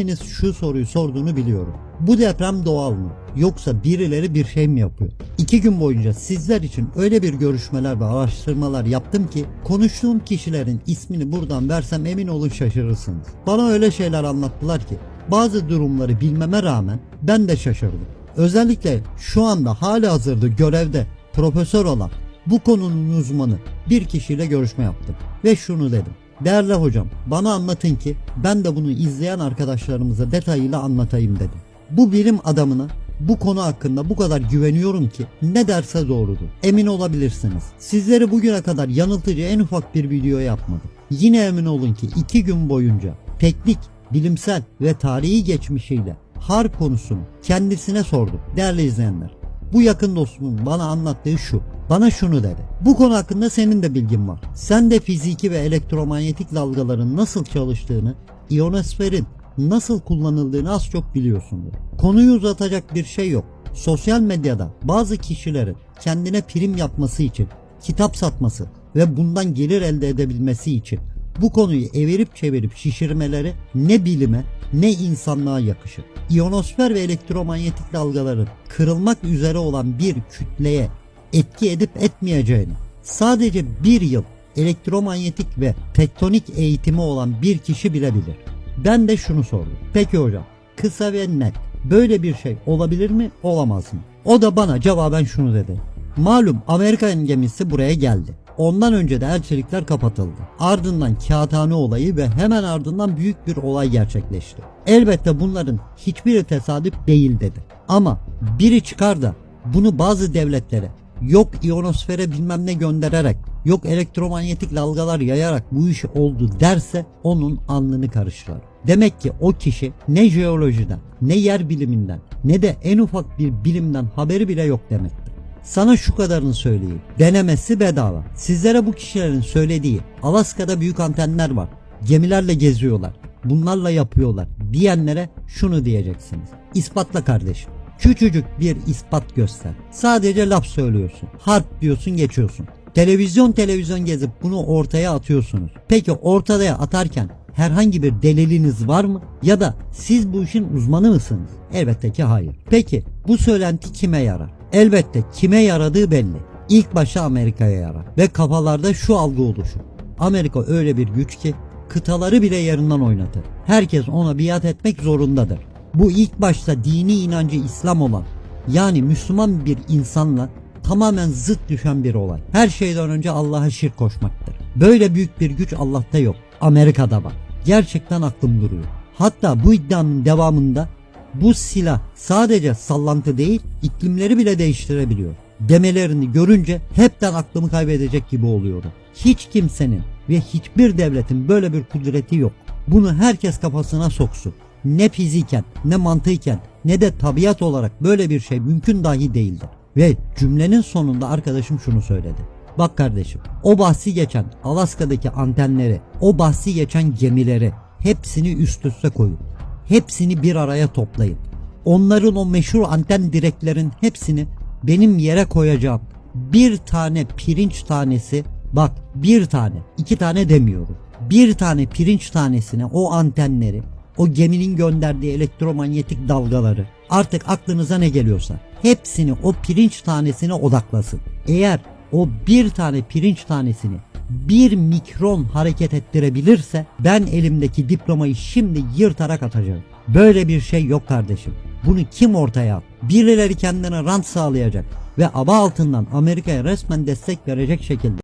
Hepiniz şu soruyu sorduğunu biliyorum. Bu deprem doğal mı? Yoksa birileri bir şey mi yapıyor? İki gün boyunca sizler için öyle bir görüşmeler ve araştırmalar yaptım ki konuştuğum kişilerin ismini buradan versem emin olun şaşırırsınız. Bana öyle şeyler anlattılar ki bazı durumları bilmeme rağmen ben de şaşırdım. Özellikle şu anda hali hazırda görevde profesör olan bu konunun uzmanı bir kişiyle görüşme yaptım ve şunu dedim. Değerli hocam bana anlatın ki ben de bunu izleyen arkadaşlarımıza detayıyla anlatayım dedim. Bu bilim adamına bu konu hakkında bu kadar güveniyorum ki ne derse doğrudur. Emin olabilirsiniz. Sizleri bugüne kadar yanıltıcı en ufak bir video yapmadım. Yine emin olun ki iki gün boyunca teknik, bilimsel ve tarihi geçmişiyle harp konusunu kendisine sordum. Değerli izleyenler bu yakın dostumun bana anlattığı şu. Bana şunu dedi. Bu konu hakkında senin de bilgin var. Sen de fiziki ve elektromanyetik dalgaların nasıl çalıştığını, ionosferin nasıl kullanıldığını az çok biliyorsundur. Konuyu uzatacak bir şey yok. Sosyal medyada bazı kişilerin kendine prim yapması için, kitap satması ve bundan gelir elde edebilmesi için bu konuyu evirip çevirip şişirmeleri ne bilime ne insanlığa yakışır. İyonosfer ve elektromanyetik dalgaların kırılmak üzere olan bir kütleye etki edip etmeyeceğini sadece bir yıl elektromanyetik ve tektonik eğitimi olan bir kişi bilebilir. Ben de şunu sordum. Peki hocam kısa ve net böyle bir şey olabilir mi olamaz mı? O da bana cevaben şunu dedi. Malum Amerikan gemisi buraya geldi. Ondan önce de elçilikler kapatıldı. Ardından kağıthane olayı ve hemen ardından büyük bir olay gerçekleşti. Elbette bunların hiçbiri tesadüf değil dedi. Ama biri çıkar da bunu bazı devletlere yok ionosfere bilmem ne göndererek yok elektromanyetik dalgalar yayarak bu iş oldu derse onun alnını karıştırır. Demek ki o kişi ne jeolojiden ne yer biliminden ne de en ufak bir bilimden haberi bile yok demektir. Sana şu kadarını söyleyeyim. Denemesi bedava. Sizlere bu kişilerin söylediği Alaska'da büyük antenler var. Gemilerle geziyorlar. Bunlarla yapıyorlar diyenlere şunu diyeceksiniz. İspatla kardeşim. Küçücük bir ispat göster. Sadece laf söylüyorsun. Harp diyorsun geçiyorsun. Televizyon televizyon gezip bunu ortaya atıyorsunuz. Peki ortaya atarken herhangi bir deliliniz var mı? Ya da siz bu işin uzmanı mısınız? Elbette ki hayır. Peki bu söylenti kime yarar? Elbette kime yaradığı belli. İlk başta Amerika'ya yarar ve kafalarda şu algı oluşur. Amerika öyle bir güç ki kıtaları bile yerinden oynatır. Herkes ona biat etmek zorundadır. Bu ilk başta dini inancı İslam olan yani Müslüman bir insanla tamamen zıt düşen bir olay. Her şeyden önce Allah'a şirk koşmaktır. Böyle büyük bir güç Allah'ta yok. Amerika'da var. Gerçekten aklım duruyor. Hatta bu iddianın devamında bu silah sadece sallantı değil iklimleri bile değiştirebiliyor. Demelerini görünce hepten aklımı kaybedecek gibi oluyorum. Hiç kimsenin ve hiçbir devletin böyle bir kudreti yok. Bunu herkes kafasına soksun. Ne fiziken ne mantıken ne de tabiat olarak böyle bir şey mümkün dahi değildir. Ve cümlenin sonunda arkadaşım şunu söyledi. Bak kardeşim o bahsi geçen Alaska'daki antenleri, o bahsi geçen gemileri hepsini üst üste koyun. Hepsini bir araya toplayın. Onların o meşhur anten direklerin hepsini benim yere koyacağım. Bir tane pirinç tanesi bak bir tane iki tane demiyorum. Bir tane pirinç tanesine o antenleri o geminin gönderdiği elektromanyetik dalgaları artık aklınıza ne geliyorsa hepsini o pirinç tanesine odaklasın. Eğer o bir tane pirinç tanesini bir mikron hareket ettirebilirse ben elimdeki diplomayı şimdi yırtarak atacağım. Böyle bir şey yok kardeşim. Bunu kim ortaya at? Birileri kendine rant sağlayacak ve aba altından Amerika'ya resmen destek verecek şekilde